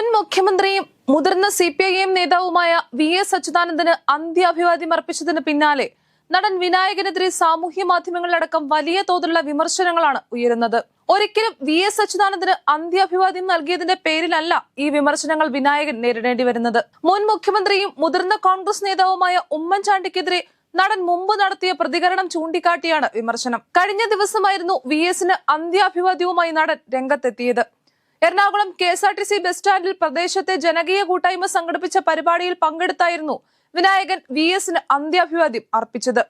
മുൻ മുഖ്യമന്ത്രിയും മുതിർന്ന സി പി ഐ എം നേതാവുമായ വി എസ് അച്യുതാനന്ദന് അന്ത്യാഭിവാദ്യം അർപ്പിച്ചതിന് പിന്നാലെ നടൻ വിനായകനെതിരെ സാമൂഹ്യ മാധ്യമങ്ങളിലടക്കം വലിയ തോതിലുള്ള വിമർശനങ്ങളാണ് ഉയരുന്നത്. ഒരിക്കലും വി എസ് അച്യുതാനന്ദന് അന്ത്യാഭിവാദ്യം നൽകിയതിന്റെ പേരിലല്ല ഈ വിമർശനങ്ങൾ വിനായകൻ നേരിടേണ്ടി വരുന്നത്. മുൻ മുഖ്യമന്ത്രിയും മുതിർന്ന കോൺഗ്രസ് നേതാവുമായ ഉമ്മൻചാണ്ടിക്കെതിരെ നടൻ മുമ്പ് നടത്തിയ പ്രതികരണം ചൂണ്ടിക്കാട്ടിയാണ് വിമർശനം. കഴിഞ്ഞ ദിവസമായിരുന്നു വി എസിന് അന്ത്യാഭിവാദ്യവുമായി നടൻ രംഗത്തെത്തിയത്. Ernakulam K S R T C bus സ്റ്റാൻഡിൽ പ്രദേശത്തെ ജനകീയ കൂട്ടായ്മ സംഘടിപ്പിച്ച പരിപാടിയിൽ പങ്കെടുത്തായിരുന്നു വിനായകൻ വി എസിന് അന്ത്യാഭിവാദ്യം അർപ്പിച്ചത്.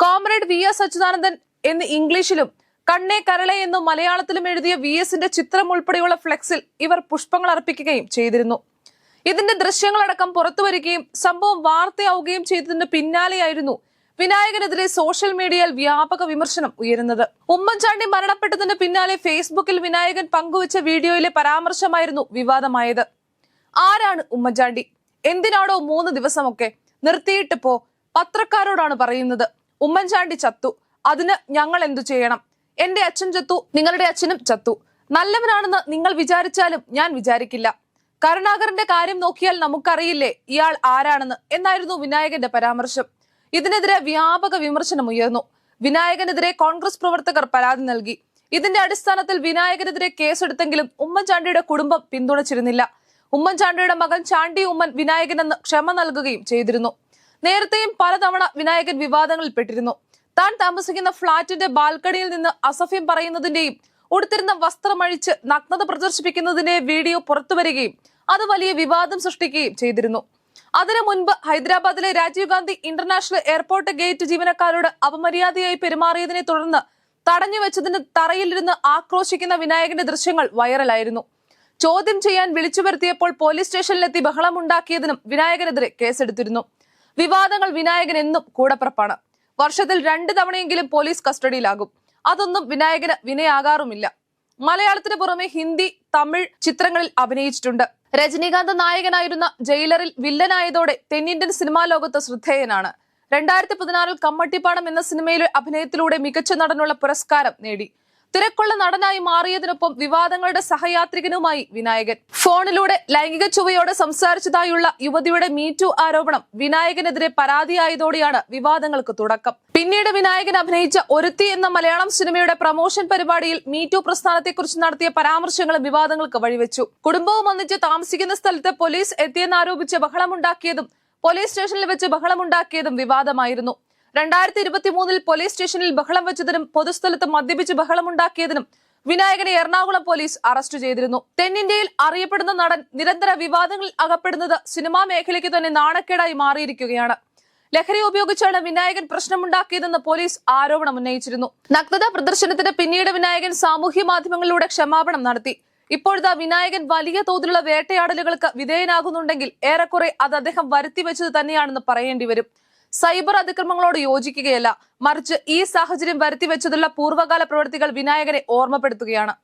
കോമ്രേഡ് വി എസ് അച്യുതാനന്ദൻ എന്ന് ഇംഗ്ലീഷിലും കണ്ണേ കരളെ എന്നും മലയാളത്തിലും എഴുതിയ വി എസിന്റെ ചിത്രം ഉൾപ്പെടെയുള്ള ഫ്ലെക്സിൽ ഇവർ പുഷ്പങ്ങൾ അർപ്പിക്കുകയും ചെയ്തിരുന്നു. ഇതിന്റെ ദൃശ്യങ്ങളടക്കം പുറത്തുവരികയും സംഭവം വാർത്തയാവുകയും ചെയ്തതിന് പിന്നാലെയായിരുന്നു വിനായകനെതിരെ സോഷ്യൽ മീഡിയയിൽ വ്യാപക വിമർശനം ഉയരുന്നത്. ഉമ്മൻചാണ്ടി മരണപ്പെട്ടതിന് പിന്നാലെ ഫേസ്ബുക്കിൽ വിനായകൻ പങ്കുവച്ച വീഡിയോയിലെ പരാമർശമായിരുന്നു വിവാദമായത്. ആരാണ് ഉമ്മൻചാണ്ടി? എന്തിനാണോ മൂന്ന് ദിവസമൊക്കെ നിർത്തിയിട്ട് പോ പത്രക്കാരോടാണ് പറയുന്നത്. ഉമ്മൻചാണ്ടി ചത്തു. അതിന് ഞങ്ങൾ എന്തു ചെയ്യണം? എന്റെ അച്ഛൻ ചത്തു നിങ്ങളുടെ അച്ഛനും ചത്തു. നല്ലവനാണെന്ന് നിങ്ങൾ വിചാരിച്ചാലും ഞാൻ വിചാരിക്കില്ല. കരുണാകരന്റെ കാര്യം നോക്കിയാൽ നമുക്കറിയില്ലേ ഇയാൾ ആരാണെന്ന്. എന്നായിരുന്നു വിനായകന്റെ പരാമർശം. ഇതിനെതിരെ വ്യാപക വിമർശനം ഉയർന്നു. വിനായകനെതിരെ കോൺഗ്രസ് പ്രവർത്തകർ പരാതി നൽകി. ഇതിന്റെ അടിസ്ഥാനത്തിൽ വിനായകനെതിരെ കേസെടുത്തെങ്കിലും ഉമ്മൻചാണ്ടിയുടെ കുടുംബം പിന്തുണച്ചിരുന്നില്ല. ഉമ്മൻചാണ്ടിയുടെ മകൻ ചാണ്ടി ഉമ്മൻ വിനായകനെന്ന് ക്ഷമ നൽകുകയും ചെയ്തിരുന്നു. നേരത്തെയും പലതവണ വിനായകൻ വിവാദങ്ങളിൽപ്പെട്ടിരുന്നു താൻ താമസിക്കുന്ന ഫ്ളാറ്റിന്റെ ബാൽക്കണിയിൽ നിന്ന് അസഫ്യം പറയുന്നതിന്റെയും ഉടുത്തിരുന്ന വസ്ത്രമഴിച്ച് നഗ്നത പ്രദർശിപ്പിക്കുന്നതിന്റെ വീഡിയോ പുറത്തുവരികയും അത് വലിയ വിവാദം സൃഷ്ടിക്കുകയും ചെയ്തിരുന്നു. അതിനു മുൻപ് ഹൈദരാബാദിലെ Rajiv Gandhi international airport gate ജീവനക്കാരോട് അപമര്യാദയായി പെരുമാറിയതിനെ തുടർന്ന് തടഞ്ഞു വെച്ചതിന് തറയിലിരുന്ന് ആക്രോശിക്കുന്ന വിനായകന്റെ ദൃശ്യങ്ങൾ വൈറലായിരുന്നു. ചോദ്യം ചെയ്യാൻ വിളിച്ചു വരുത്തിയപ്പോൾ പോലീസ് സ്റ്റേഷനിലെത്തി ബഹളമുണ്ടാക്കിയതിനും വിനായകനെതിരെ കേസെടുത്തിരുന്നു. വിവാദങ്ങൾ വിനായകൻ എന്നും കൂടപ്പിറപ്പാണ്. വർഷത്തിൽ രണ്ടു തവണയെങ്കിലും പോലീസ് കസ്റ്റഡിയിലാകും. അതൊന്നും വിനായകന് വിനയാകാറുമില്ല. മലയാളത്തിന് പുറമെ ഹിന്ദി തമിഴ് ചിത്രങ്ങളിൽ അഭിനയിച്ചിട്ടുണ്ട്. രജനീകാന്ത് നായകനായിരുന്ന ജയിലറിൽ വില്ലനായതോടെ തെന്നിന്ത്യൻ സിനിമാ ലോകത്ത് ശ്രദ്ധേയനാണ്. രണ്ടായിരത്തി പതിനാറിൽ കമ്മട്ടിപ്പാടം എന്ന സിനിമയിലെ അഭിനയത്തിലൂടെ മികച്ച നടനുള്ള പുരസ്കാരം നേടി. തിരക്കുള്ള നടനായി മാറിയതിനൊപ്പം വിവാദങ്ങളുടെ സഹയാത്രികനുമായി വിനായകൻ. ഫോണിലൂടെ ലൈംഗിക ചുവയോടെ സംസാരിച്ചതായുള്ള യുവതിയുടെ മീറ്റു ആരോപണം വിനായകനെതിരെ പരാതിയായതോടെയാണ് വിവാദങ്ങൾക്ക് തുടക്കം. പിന്നീട് വിനായകൻ അഭിനയിച്ച ഒരുത്തി എന്ന മലയാളം സിനിമയുടെ പ്രമോഷൻ പരിപാടിയിൽ മീറ്റു പ്രസ്ഥാനത്തെക്കുറിച്ച് നടത്തിയ പരാമർശങ്ങളും വിവാദങ്ങൾക്ക് വഴിവെച്ചു. കുടുംബവും ഒന്നിച്ച് താമസിക്കുന്ന സ്ഥലത്ത് പോലീസ് എത്തിയെന്നാരോപിച്ച് ബഹളമുണ്ടാക്കിയതും പോലീസ് സ്റ്റേഷനിൽ വെച്ച് ബഹളമുണ്ടാക്കിയതും വിവാദമായിരുന്നു. രണ്ടായിരത്തി ഇരുപത്തി മൂന്നിൽ പോലീസ് സ്റ്റേഷനിൽ ബഹളം വെച്ചതിനും പൊതുസ്ഥലത്ത് മദ്യപിച്ച് ബഹളമുണ്ടാക്കിയതിനും വിനായകനെ എറണാകുളം പോലീസ് അറസ്റ്റ് ചെയ്തിരുന്നു. തെന്നിന്ത്യയിൽ അറിയപ്പെടുന്ന നടൻ നിരന്തര വിവാദങ്ങളിൽ അകപ്പെടുന്നത് സിനിമാ മേഖലയ്ക്ക് തന്നെ നാണക്കേടായി മാറിയിരിക്കുകയാണ്. ലഹരി ഉപയോഗിച്ചാണ് വിനായകൻ പ്രശ്നമുണ്ടാക്കിയതെന്ന് പോലീസ് ആരോപണം ഉന്നയിച്ചിരുന്നു. നഗ്നത പ്രദർശനത്തിന് പിന്നീട് വിനായകൻ സാമൂഹ്യ മാധ്യമങ്ങളിലൂടെ ക്ഷമാപണം നടത്തി. ഇപ്പോഴത്തെ വിനായകൻ വലിയ തോതിലുള്ള വേട്ടയാടലുകൾക്ക് വിധേയനാകുന്നുണ്ടെങ്കിൽ ഏറെക്കുറെ അത് അദ്ദേഹം വരുത്തിവെച്ചത് തന്നെയാണെന്ന് പറയേണ്ടി വരും. സൈബർ അതിക്രമങ്ങളോട് യോജിക്കുകയല്ല. മറിച്ച് ഈ സാഹചര്യം വരുത്തിവെച്ചതുള്ള പൂർവകാല പ്രവൃത്തികൾ വിനായകനെ ഓർമ്മപ്പെടുത്തുകയാണ്.